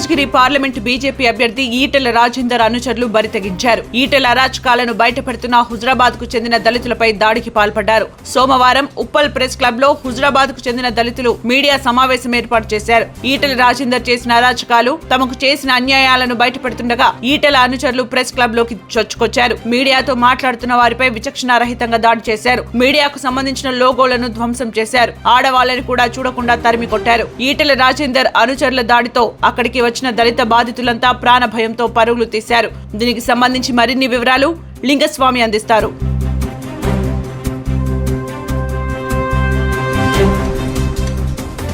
Malkajgiri parliament BJP అభ్యర్థి ఈటెల రాజేందర్ అనుచరులు బరితెగించారు. ఈటెల అరాచకాలను బయటపెడుతున్న హుజరాబాద్కు చెందిన దళితులపై దాడికి పాల్పడ్డారు. సోమవారం ఉప్పల్ ప్రెస్ క్లబ్లో హుజరాబాద్కు చెందిన దళితులు మీడియా సమావేశం ఏర్పాటు చేశారు. ఈటెల రాజేందర్ చేసిన అరాచకాలు తమకు చేసిన అన్యాయాలను బయటపెడుతుండగా ఈటెల అనుచరులు ప్రెస్ క్లబ్లోకి చొచ్చుకొచ్చారు. మీడియాతో మాట్లాడుతున్న వారిపై విచక్షణారహితంగా దాడి చేశారు. మీడియాకు సంబంధించిన లోగోలను ధ్వంసం చేశారు. ఆడవాళ్ళను కూడా చూడకుండా తరిమి కొట్టారు. ఈటెల రాజేందర్ అనుచరుల దాడితో అక్కడికి వచ్చిన దళిత బాధితులంతా ప్రాణ భయంతో పరుగులు తీశారు. దీనికి సంబంధించి మరిన్ని వివరాలు లింగస్వామి అందిస్తారు.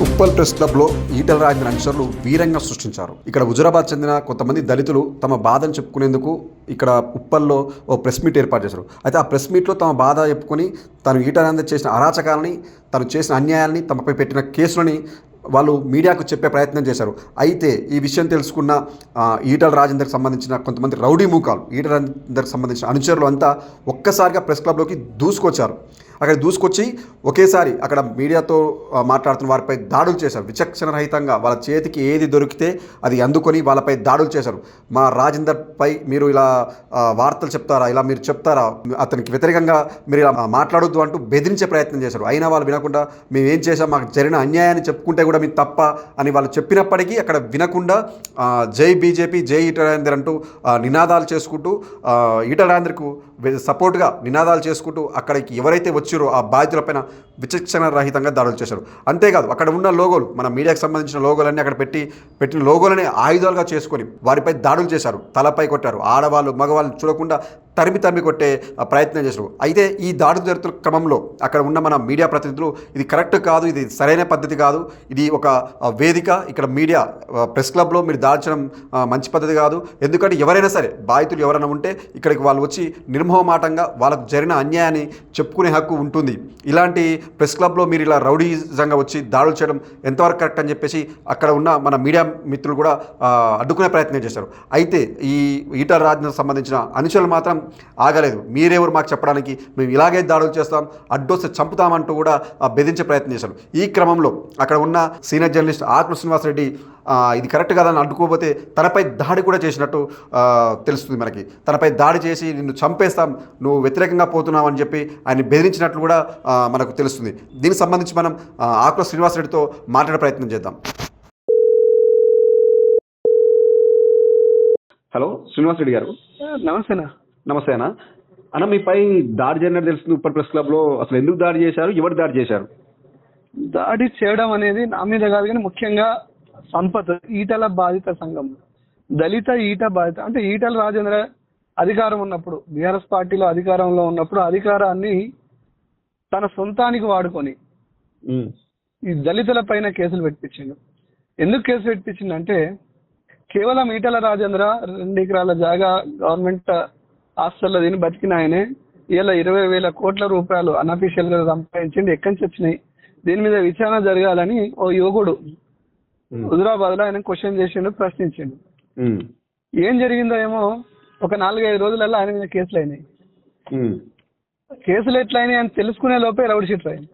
ఉప్పల్ ప్రెస్ క్లబ్లో ఈటల రాజేంద్ర అనుచరులు వీరంగా సృష్టించారు. ఇక్కడ హుజురాబాద్ చెందిన కొంతమంది దళితులు తమ బాధను చెప్పుకునేందుకు ఇక్కడ ఉప్పల్లో ఓ ప్రెస్ మీట్ ఏర్పాటు చేశారు. అయితే ఆ ప్రెస్ మీట్లో తమ బాధ చెప్పుకొని తను ఈటల చేసిన అరాచకాలని తను చేసిన అన్యాయాన్ని తమపై పెట్టిన కేసులని వాళ్ళు మీడియాకు చెప్పే ప్రయత్నం చేశారు. అయితే ఈ విషయం తెలుసుకున్న ఈటల రాజేందర్కి సంబంధించిన కొంతమంది రౌడీ మూకాలు ఈటల రాజేందర్కి సంబంధించిన అనుచరులు అంతా ఒక్కసారిగా ప్రెస్ క్లబ్లోకి దూసుకొచ్చారు. అక్కడ దూసుకొచ్చి ఒకేసారి అక్కడ మీడియాతో మాట్లాడుతున్న వారిపై దాడులు చేశారు. విచక్షణ రహితంగా వాళ్ళ చేతికి ఏది దొరికితే అది అందుకొని వాళ్ళపై దాడులు చేశారు. మా రాజేందర్ పై మీరు ఇలా వార్తలు చెప్తారా? ఇలా మీరు చెప్తారా? అతనికి వ్యతిరేకంగా మీరు ఇలా మాట్లాడొద్దు అంటూ బెదిరించే ప్రయత్నం చేశారు. అయినా వాళ్ళు వినకుండా మేము ఏం చేసాం మాకు జరిగిన అన్యాయాన్ని చెప్పుకుంటే కూడా మీ తప్ప అని వాళ్ళు చెప్పినప్పటికీ అక్కడ వినకుండా జై బీజేపీ జై ఈటరాజేందర్ అంటూ నినాదాలు చేసుకుంటూ ఈటరాజేందర్కు సపోర్ట్గా నినాదాలు చేసుకుంటూ అక్కడికి ఎవరైతే వచ్చారో ఆ బాధితులపైన విచక్షణ రహితంగా దాడులు చేశారు. అంతేకాదు అక్కడ ఉన్న లోగోలు మన మీడియాకు సంబంధించిన లోగోలన్నీ అక్కడ పెట్టి పెట్టిన లోగోలని ఆయుధాలుగా చేసుకొని వారిపై దాడులు చేశారు. తలపై కొట్టారు. ఆడవాళ్ళు మగవాళ్ళు చూడకుండా తరిమి తరిమి కొట్టే ప్రయత్నం చేశారు. అయితే ఈ దాడులు జరుగుతున్న క్రమంలో అక్కడ ఉన్న మన మీడియా ప్రతినిధులు ఇది కరెక్ట్ కాదు ఇది సరైన పద్ధతి కాదు ఇది ఒక వేదిక ఇక్కడ మీడియా ప్రెస్ క్లబ్లో మీరు దాల్చడం మంచి పద్ధతి కాదు. ఎందుకంటే ఎవరైనా సరే బాధితులు ఎవరైనా ఉంటే ఇక్కడికి వాళ్ళు వచ్చి నిర్మోహమాటంగా వాళ్ళకు జరిగిన అన్యాయాన్ని చెప్పుకునే హక్కు ఉంటుంది. ఇలాంటి ప్రెస్ క్లబ్లో మీరు ఇలా రౌడీజంగా వచ్చి దాడులు చేయడం ఎంతవరకు కరెక్ట్ అని చెప్పేసి అక్కడ ఉన్న మన మీడియా మిత్రులు కూడా అడ్డుకునే ప్రయత్నం చేశారు. అయితే ఈ ఈటల రాజ్యం సంబంధించిన అనుచరులు మాత్రం ఆగలేదు. మీరెవరు మాకు చెప్పడానికి? మేము ఇలాగే దాడులు చేస్తాం అడ్డొస్తే చంపుతామంటూ కూడా ఆ, బెదిరించే ప్రయత్నం చేశారు. ఈ క్రమంలో అక్కడ ఉన్న సీనియర్ జర్నలిస్ట్ ఆత్మ శ్రీనివాసరెడ్డి ఇది కరెక్ట్ కాదని అడ్డుకోకపోతే తనపై దాడి కూడా చేసినట్టు తెలుస్తుంది మనకి. తనపై దాడి చేసి నిన్ను చంపేస్తాం నువ్వు వ్యతిరేకంగా పోతున్నావు అని చెప్పి ఆయన బెదిరించినట్లు కూడా మనకు తెలుస్తుంది. దీనికి సంబంధించి మనం ఆ, ఆకుల శ్రీనివాసరెడ్డితో మాట్లాడే ప్రయత్నం చేద్దాం. హలో శ్రీనివాసరెడ్డి గారు. నమస్తేనా. నమస్తే అన్న అన్న మీపై దాడి జరిగినట్టు తెలుస్తుంది ఉప్పర్ ప్రెస్ క్లబ్లో అసలు ఎందుకు దాడి చేశారు? ఎవరు దాడి చేశారు? దాడి చేయడం అనేది నా మీద కాదు కానీ ముఖ్యంగా సంపత్ ఈటల బాధిత సంఘం. దళిత ఈట బాధిత అంటే ఈటల రాజేంద్ర అధికారం ఉన్నప్పుడు బీఆర్ఎస్ పార్టీలో అధికారంలో ఉన్నప్పుడు అధికారాన్ని తన సొంతానికి వాడుకొని ఈ దళితుల పైన కేసులు పెట్టించిండు. ఎందుకు కేసు పెట్టించిండంటే కేవలం ఈటల రాజేంద్ర రెండు ఎకరాల జాగా గవర్నమెంట్ హాస్టల్లో తిని బతికిన ఆయనే ఇలా ఇరవై వేల కోట్ల రూపాయలు అన్అఫీషియల్గా సంపాదించింది ఎక్కడి నుంచి వచ్చినాయి? దీని మీద విచారణ జరగాలని ఓ యువకుడు హుజురాబాద్లో ఆయన క్వశ్చన్ చేసిండు ప్రశ్నించిండు. ఏం జరిగిందో ఏమో ఒక నాలుగైదు రోజులలో ఆయన మీద కేసులు అయినాయి. కేసులు ఎట్లా అయినాయి అని తెలుసుకునే లోపే రౌడ్ షీట్లు అయినాయి.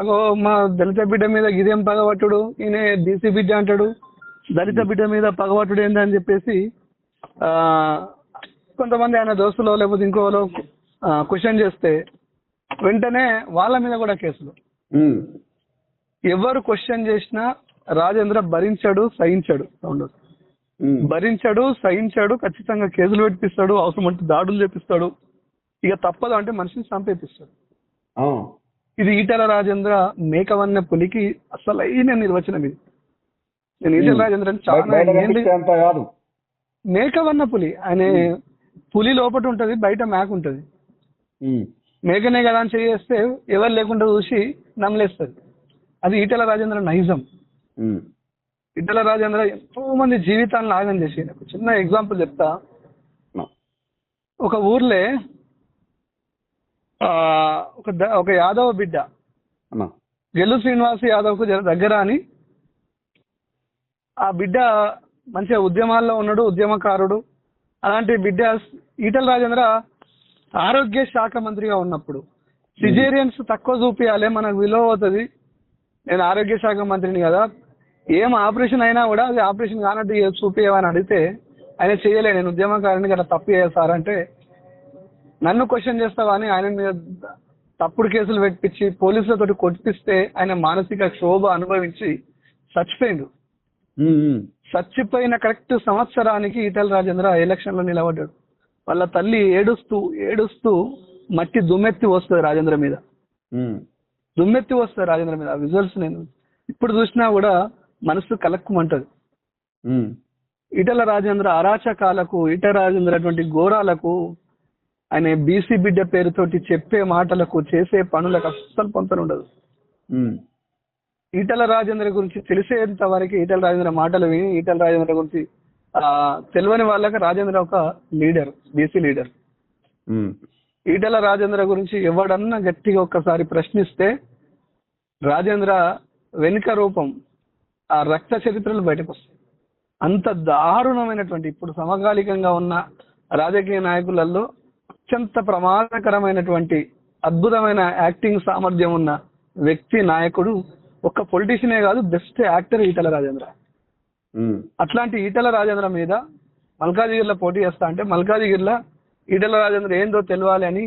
అగో మా దళిత బిడ్డ మీద గిదేం పగబట్టుడు? ఈయన డీసీ బిడ్డ అంటాడు. దళిత బిడ్డ మీద పగబట్టుడు ఏందని చెప్పేసి ఆ కొంతమంది ఆయన దోస్తులో లేకపోతే ఇంకోలో క్వశ్చన్ చేస్తే వెంటనే వాళ్ళ మీద కూడా కేసులు. ఎవరు క్వశ్చన్ చేసినా రాజేంద్ర భరించాడు సహించాడు. సౌండ్ భరించాడు సహించాడు ఖచ్చితంగా కేసులు పెట్టిస్తాడు అవసరం అంటే దాడులు చేపిస్తాడు. ఇక తప్పదు అంటే మనిషిని చంపేపిస్తాడు. ఇది ఈటల రాజేంద్ర మేకవన్న పులికి అసలైన నిర్వచనం ఇది. నేను ఈటల రాజేంద్ర చాలా మేకవన్న పులి ఆయన పులి లోపట ఉంటది బయట మేక ఉంటది. మేకనే కదా అని చేస్తే ఎవరు లేకుండా చూసి నమ్మలేస్తుంది అది ఈటల రాజేంద్ర నైజం. ఈటల రాజేంద్ర ఎంతో మంది జీవితాలను ఆగం చేసి చిన్న ఎగ్జాంపుల్ చెప్తా. ఒక ఊర్లే ఒక ఒక యాదవ బిడ్డ గెల్లు శ్రీనివాస్ యాదవ్కు దగ్గర అని ఆ బిడ్డ మంచిగా ఉద్యమాల్లో ఉన్నాడు ఉద్యమకారుడు అలాంటి బిడ్డ ఈటల రాజేంద్ర ఆరోగ్య శాఖ మంత్రిగా ఉన్నప్పుడు. సిజేరియన్స్ తక్కువ చూపించాలి మనకు విలువ అవుతుంది. నేను ఆరోగ్య శాఖ మంత్రిని కదా. ఏం ఆపరేషన్ అయినా కూడా అది ఆపరేషన్ కానట్టు చూపించమని అడిగితే ఆయన చేయలే నేను ఉద్యమకారుని గట్రా తప్పు సార్ అంటే. నన్ను క్వశ్చన్ చేస్తావా అని ఆయన మీద తప్పుడు కేసులు పెట్టించి పోలీసులతో కొట్టిస్తే ఆయన మానసిక క్షోభ అనుభవించి చచ్చిపోయిండు. చచ్చిపోయిన కరెక్ట్ సంవత్సరానికి ఈటల రాజేంద్ర ఎలక్షన్లో నిలబడ్డాడు వాళ్ళ తల్లి ఏడుస్తూ ఏడుస్తూ మట్టి దుమ్మెత్తి వస్తుంది రాజేంద్ర మీద. దుమ్మెత్తి వస్తుంది రాజేంద్ర మీద ఆ విజువల్స్ నేను ఇప్పుడు చూసినా కూడా మనసు కలక్కుమంటది. ఈటల రాజేంద్ర అరాచకాలకు ఈటల రాజేంద్ర అటువంటి ఘోరాలకు ఆయన బీసీ బిడ్డ పేరుతోటి చెప్పే మాటలకు చేసే పనులకు అస్సలు పొంతన ఉండదు ఉమ్. ఈటల రాజేంద్ర గురించి తెలిసేంత వరకు ఈటల రాజేంద్ర మాటలు విని ఈటల రాజేంద్ర గురించి ఆ తెలియని వాళ్ళకి రాజేంద్ర ఒక leader BC leader. Etela Rajendra గురించి ఎవడన్నా గట్టిగా ఒక్కసారి ప్రశ్నిస్తే రాజేంద్ర వెనుక రూపం ఆ రక్త చరిత్రలు బయటకు వస్తాయి అంత దారుణమైనటువంటి ఇప్పుడు సమకాలికంగా ఉన్న రాజకీయ నాయకులలో అత్యంత ప్రమాదకరమైనటువంటి అద్భుతమైన యాక్టింగ్ సామర్థ్యం ఉన్న వ్యక్తి నాయకుడు ఒక్క పొలిటీషియనే కాదు బెస్ట్ యాక్టర్ ఈటల రాజేంద్ర. అట్లాంటి ఈటల రాజేంద్ర మీద మల్కాజిగిరిలో పోటీ చేస్తా అంటే మల్కాజిగిరిలో ఈటల రాజేంద్ర ఏందో తెలియాలి అని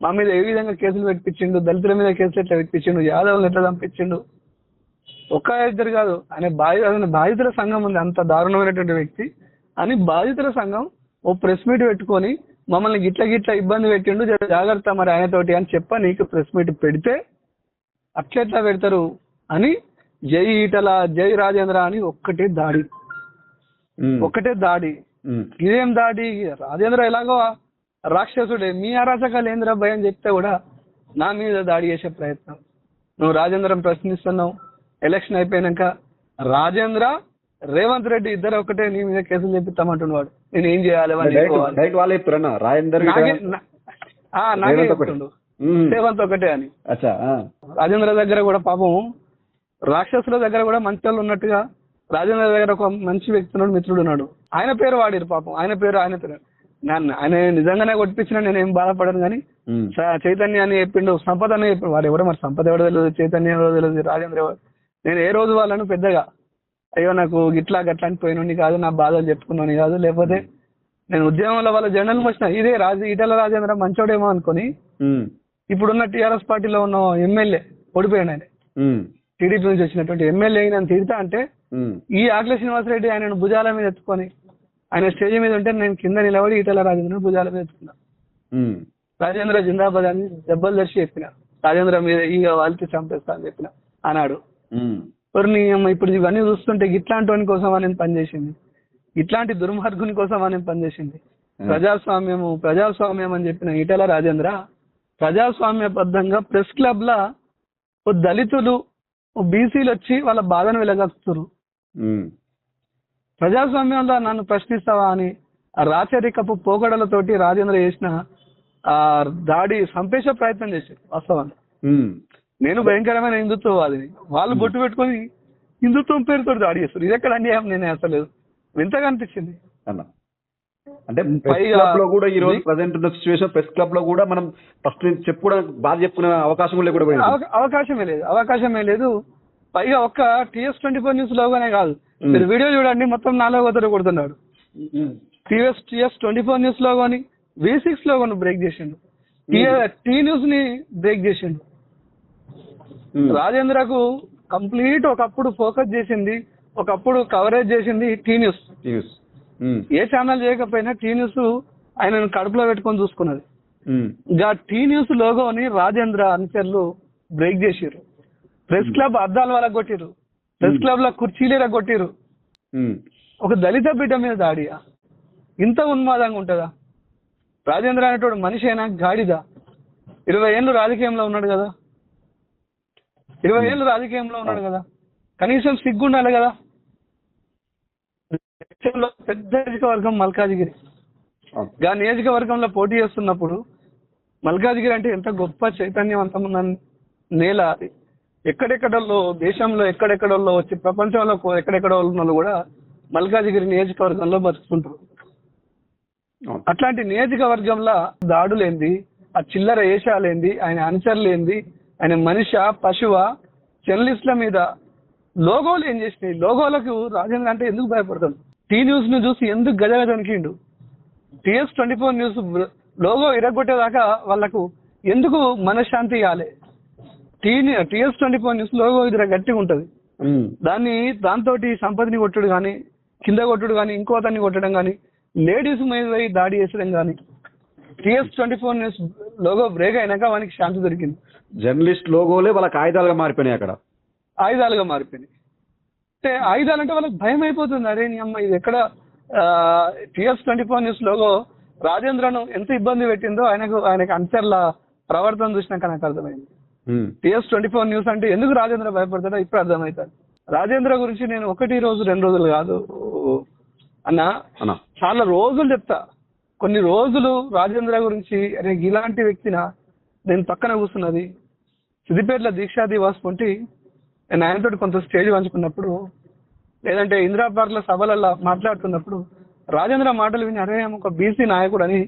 మా మీద ఏ విధంగా కేసులు పెట్టించిండు దళితుల మీద కేసులు ఎట్లా పెట్టించిండు యాదవులను ఎట్లా చంపించిండు? ఒక్క ఇద్దరు కాదు ఆయన బాధ్య ఆయన బాధితుల సంఘం ఉంది అంత దారుణమైనటువంటి వ్యక్తి. అని బాధితుల సంఘం ఓ ప్రెస్ మీట్ పెట్టుకొని మమ్మల్ని గిట్ల గిట్ల ఇబ్బంది పెట్టిండు జాగ్రత్త మరి ఆయనతోటి అని చెప్ప నీకు ప్రెస్ మీట్ పెడితే అట్లెట్లా పెడతారు? అని జై ఈటల జై రాజేంద్ర అని ఒక్కటే దాడి. ఒక్కటే దాడి. ఇదేం దాడి? రాజేంద్ర ఎలాగో రాక్షసుడే. మీ అరాచకాలు ఏంద్ర భయం చెప్తే కూడా నా మీద దాడి చేసే ప్రయత్నం. నువ్వు రాజేంద్రం ప్రశ్నిస్తున్నావు. ఎలక్షన్ అయిపోయినాక రాజేంద్ర రేవంత్ రెడ్డి ఇద్దరు ఒకటే నీ మీద కేసులు చెప్పిస్తామంటున్నాడు నేను ఏం చేయాలి? రాజేందర్. చెప్తుండు. రేవంత్ ఒకటే అని. రాజేంద్ర దగ్గర కూడా పాపం రాక్షసుల దగ్గర కూడా మంచి వాళ్ళు ఉన్నట్టుగా రాజేంద్ర దగ్గర ఒక మంచి వ్యక్తి ఉన్నాడు మిత్రుడు ఉన్నాడు. ఆయన పేరు వాడిరు పాపం. ఆయన పేరు ఆయన పేరు. నన్ను ఆయన నిజంగానే కొట్టిపించిన నేను ఏం బాధపడను కానీ చైతన్య అని చెప్పిండు సంపద అని చెప్పిండు. వాడు ఎవడో మరి? సంపద ఎవడో తెలియదు చైతన్య ఎవడో తెలియదు రాజేంద్ర నేను ఏ రోజు వాళ్ళను పెద్దగా అయ్యో నాకు గిట్లా గట్లా అని పోయినండి కాదు నా బాధలు చెప్పుకున్నాను కాదు. లేకపోతే నేను ఉద్యమంలో వాళ్ళ జనరల్ వచ్చిన ఇదే రాజు ఈటల రాజేంద్ర మంచోడేమో అనుకొని. ఇప్పుడున్న టీఆర్ఎస్ పార్టీలో ఉన్న ఎమ్మెల్యే ఓడిపోయాడు ఆయన. టీడీపీ నుంచి వచ్చినటువంటి ఎమ్మెల్యే నన్ను తిడతా అంటే. ఈ ఆకుల శ్రీనివాసరెడ్డి ఆయనను భుజాల మీద ఎత్తుకొని ఆయన స్టేజ్ మీద ఉంటే నేను కింద నిలబడి ఈటల రాజేంద్రను భుజాల మీద ఎత్తుకున్నా. రాజేంద్ర జిందాబాద్ అని దెబ్బలు తెరిచి చెప్పిన. రాజేంద్ర మీద ఈగ వాళ్ళకి చంపేస్తా అని చెప్పిన. అన్నాడు. ఇప్పుడు ఇవన్నీ చూస్తుంటే ఇట్లాంటి వాని కోసం అని పనిచేసింది ఇట్లాంటి దుర్మార్గుని కోసం అని పనిచేసింది ప్రజాస్వామ్యము ప్రజాస్వామ్యం అని చెప్పిన ఈటల రాజేంద్ర ప్రజాస్వామ్యబద్ధంగా ప్రెస్ క్లబ్ లా దళితులు బీసీలు వచ్చి వాళ్ళ బాధను ఉమ్. ప్రజాస్వామ్యంలో నన్ను ప్రశ్నిస్తావా అని రాచరికపు పోకడలతోటి రాజేంద్ర చేసిన ఆ దాడి సంపేసే ప్రయత్నం చేశారు వాస్తవాన్ని. నేను భయంకరమైన హిందుత్వవాదిని వాళ్ళు బొట్టు పెట్టుకొని హిందుత్వం పేరుతో దాడి చేస్తారు. ఇది ఎక్కడ అన్యాయం? నేను అసలు. వింతగా అనిపించింది? అన్న. అంటే ప్రెస్ పైగా- క్లబ్లో కూడా ఈ రోజు ప్రజెంట్ ఉన్న సిచ్యువేషన్ ప్రెస్ క్లబ్లో కూడా మనం ఫస్ట్ చెప్పుకోవడానికి బాధ చెప్పుకునే అవకాశం కూడా లేకుండా అవకాశమే లేదు అవకాశమే లేదు. పైగా ఒక్క టీఎస్ ట్వంటీ ఫోర్ న్యూస్ లోగానే కాదు. మ్. మీరు వీడియో చూడండి మొత్తం నాలో ఒకరు కొడుతున్నాడు ఉమ్. టీఎస్ టీఎస్ ట్వంటీ ఫోర్ న్యూస్లో కానీ వి సిక్స్లో కానీ బ్రేక్ చేసిండు టీ న్యూస్ని బ్రేక్ చేసిండు. రాజేంద్రకు కంప్లీట్ ఒకప్పుడు ఫోకస్ చేసింది ఒకప్పుడు కవరేజ్ చేసింది టీ న్యూస్. ఏ ఛానల్ చేయకపోయినా టీ న్యూస్ ఆయనను కడుపులో పెట్టుకొని చూసుకున్నది. ఇంకా టీ న్యూస్ లోగోని రాజేంద్ర అనుచరులు బ్రేక్ చేసిర్రు. ప్రెస్ క్లబ్ అద్దాల వాళ్ళకి కొట్టిర్రు. ప్రెస్ క్లబ్లో కుర్చీలు కొట్టిర్రు. ఉమ్, ఒక దళిత బిడ్డ మీద దాడియా ఇంత ఉన్మాదంగా ఉంటుందా? రాజేంద్ర అనేటోడు మనిషి అయినా గాడిదా. ఇరవై ఏళ్ళు రాజకీయంలో ఉన్నాడు కదా? ఇరవై ఏళ్ళు రాజకీయంలో ఉన్నాడు కదా? కనీసం సిగ్గుండాలి కదా? దేశంలో పెద్ద నియోజకవర్గం మల్కాజిగిరి. ఆ నియోజకవర్గంలో పోటీ చేస్తున్నప్పుడు మల్కాజిగిరి అంటే ఎంత గొప్ప చైతన్యవంతమైన నేల. అది ఎక్కడెక్కడల్లో దేశంలో ఎక్కడెక్కడల్లో వచ్చి ప్రపంచంలో ఎక్కడెక్కడ ఉన్న వాళ్ళు కూడా మల్కాజిగిరి నియోజకవర్గంలో బతుకుతుంటారు. అవును. అట్లాంటి నియోజకవర్గంలో దాడులేంది ఆ చిల్లర ఏషాలేంది ఆయన అనుచరులేంది ఆయన మనిష పశువ జర్నలిస్టుల మీద లోగోలు ఏం చేసినాయి? లోగోలకు రాజేంద్ర అంటే ఎందుకు భయపడతాడు టీ న్యూస్ను చూసి ఎందుకు గజగజ వణికిండు TS twenty four news logo ఇరగొట్టేదాకా వాళ్ళకు ఎందుకు మనశ్శాంతి ఇవ్వాలి T TS twenty four news logo ఇది గట్టిగా ఉంటది. దాన్ని దాంతో సంపదని కొట్టుడు కానీ కింద కొట్టుడు కానీ ఇంకో అతన్ని కొట్టడం కానీ లేడీస్ మీద దాడి చేసడం కానీ TS twenty four news logo break అయినాక వానికి శాంతి దొరికింది. జర్నలిస్ట్ లోగోలే వాళ్ళ కాగితాలుగా మారిపోయినాయి అక్కడ. ఆయుధాలుగా మారిపోయినాయి. అంటే ఆయుధాలు అంటే వాళ్ళకి భయం అయిపోతుంది అరే నీ అమ్మ ఇది ఎక్కడ? TS twenty four news logo రాజేంద్రను ఎంత ఇబ్బంది పెట్టిందో ఆయనకు ఆయనకు అంచర్ల ప్రవర్తన చూసినాక నాకు అర్థమైంది. టీఎస్ ట్వంటీ ఫోర్ న్యూస్ అంటే ఎందుకు రాజేంద్ర భయపడతాడో ఇప్పుడు అర్థమవుతుంది రాజేంద్ర గురించి నేను ఒకటి రోజు రెండు రోజులు కాదు. అన్న. చాలా రోజులు చెప్తా. కొన్ని రోజులు రాజేంద్ర గురించి అరే ఇలాంటి వ్యక్తిన నేను పక్కన కూర్చున్నది. సిద్దిపేటలో దీక్షా దివాస్ పొంటి నేను ఆయనతో కొంత స్టేజ్ పంచుకున్నప్పుడు లేదంటే ఇందిరా పార్క్ల సభలలో మాట్లాడుతున్నప్పుడు రాజేంద్ర మాటలు విని అరే ఒక బీసీ నాయకుడు అని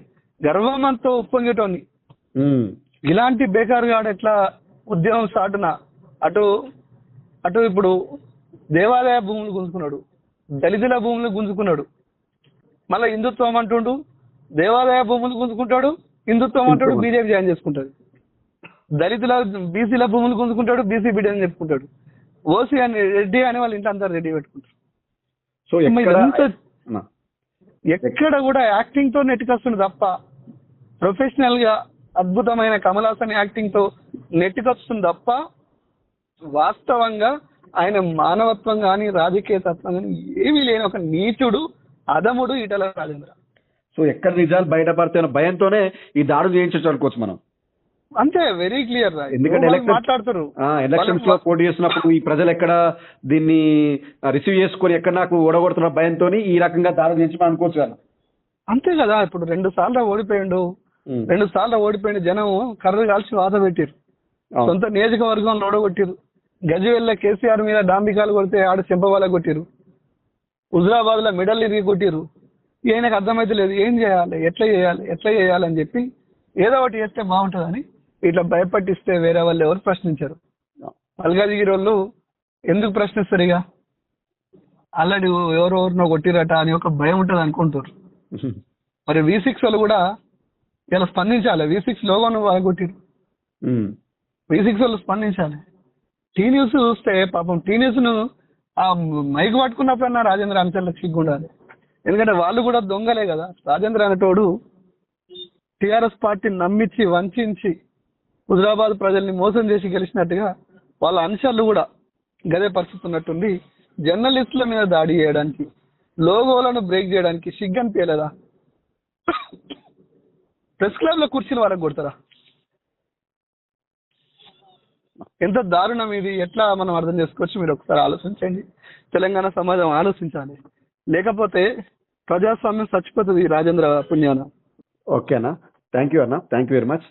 గర్వమంతో ఉప్పొంగేటోని ఇలాంటి బేకార్ గాడు ఎట్లా ఉద్యమం సాటున అటు అటు ఇప్పుడు దేవాలయ భూములు గుంజుకున్నాడు దళితుల భూములు గుంజుకున్నాడు. మళ్ళీ హిందుత్వం అంటుండు దేవాలయ భూములు గుంజుకుంటాడు హిందుత్వం అంటాడు బీజేపీ జాయిన్ చేసుకుంటాడు. దళితుల బీసీల భూములు గుంజుకుంటాడు బీసీ బిడ్డ అని చెప్పుకుంటాడు. ఓసీ అని రెడ్డి అని వాళ్ళ ఇంట్లో అంతా రెడ్డి పెట్టుకుంటారు. సో ఇదంతా ఎక్కడ కూడా యాక్టింగ్తో నెట్టుకొస్తుంది తప్ప ప్రొఫెషనల్గా అద్భుతమైన కమల్ హాసన్ యాక్టింగ్తో నెట్టుకొస్తుంది తప్ప వాస్తవంగా ఆయన మానవత్వం కానీ రాజకీయ తత్వం కానీ ఏమీ లేని ఒక నీచుడు అదముడు ఈటల రాజేంద్ర. సో ఎక్కడ నిజాలు బయటపడితే భయంతోనే ఈ దాడులు చేయించవచ్చు అనుకోవచ్చు మనం. అంతే వెరీ క్లియర్ ఎందుకంటే మాట్లాడుతారు? ఎలక్షన్స్లో పోటీ చేస్తున్నప్పుడు ఈ ప్రజలు ఎక్కడ దీన్ని రిసీవ్ చేసుకొని ఎక్కడ నాకు ఓడగొడుతున్న భయంతో ఈ రకంగా దాడులు చేయించి మనం అనుకోవచ్చు కదా. అంతే కదా ఇప్పుడు రెండు సార్లు ఓడిపోయిండు. రెండు సార్లు ఓడిపోయిన జనం కర్ర కాల్చి వాత పెట్టారు. సొంత నియోజకవర్గంలో ఓడగొట్టిరు గజవెల్ల కేసీఆర్ మీద డాంబికాలు కొడితే ఆడ చెంపవాల కొట్టిరు హుజరాబాద్లో మెడల్ ఇరిగి కొట్టిరు ఈయనకు అర్థమైతే లేదు ఏం చేయాలి ఎట్లా చేయాలి ఎట్లా చేయాలి అని చెప్పి ఏదో ఒకటి చేస్తే బాగుంటుందని ఇట్లా భయపట్టిస్తే వేరే వాళ్ళు ఎవరు ప్రశ్నించారు. మల్కాజిగిరి వాళ్ళు ఎందుకు ప్రశ్నిస్తారు ఇక? ఆల్రెడీ ఎవరెవరినో కొట్టిరట అని ఒక భయం ఉంటుంది అనుకుంటారు మరి వి సిక్స్ వాళ్ళు కూడా ఇలా స్పందించాలి. వి సిక్స్ లోగోను కొట్టిరు వి సిక్స్ వాళ్ళు స్పందించాలి. టీ న్యూస్ చూస్తే పాపం టీ న్యూస్ను ఆ మైక్ పట్టుకున్నప్పుడన్నా రాజేంద్ర అంశాలకు సిగ్గుండాలి ఎందుకంటే వాళ్ళు కూడా దొంగలే కదా. రాజేంద్ర అనేటోడు టిఆర్ఎస్ పార్టీని నమ్మించి వంచి హుజరాబాద్ ప్రజల్ని మోసం చేసి గెలిచినట్టుగా వాళ్ళ అంశాలు కూడా గదే పరిస్థితి ఉన్నట్టుంది. జర్నలిస్టుల మీద దాడి చేయడానికి లోగోలను బ్రేక్ చేయడానికి సిగ్గు అనిపించలేదా? ప్రెస్ క్లబ్లో కూర్చుని వరకు కొడతారా? ఎంత దారుణం ఇది ఎట్లా మనం అర్థం చేసుకోవచ్చు? మీరు ఒకసారి ఆలోచించండి. తెలంగాణ సమాజం ఆలోచించాలి. లేకపోతే ప్రజాస్వామ్యం చచ్చిపోతుంది రాజేంద్ర పుణ్యాన. ఓకేనా? థ్యాంక్ యూ అన్న. Thank you very much.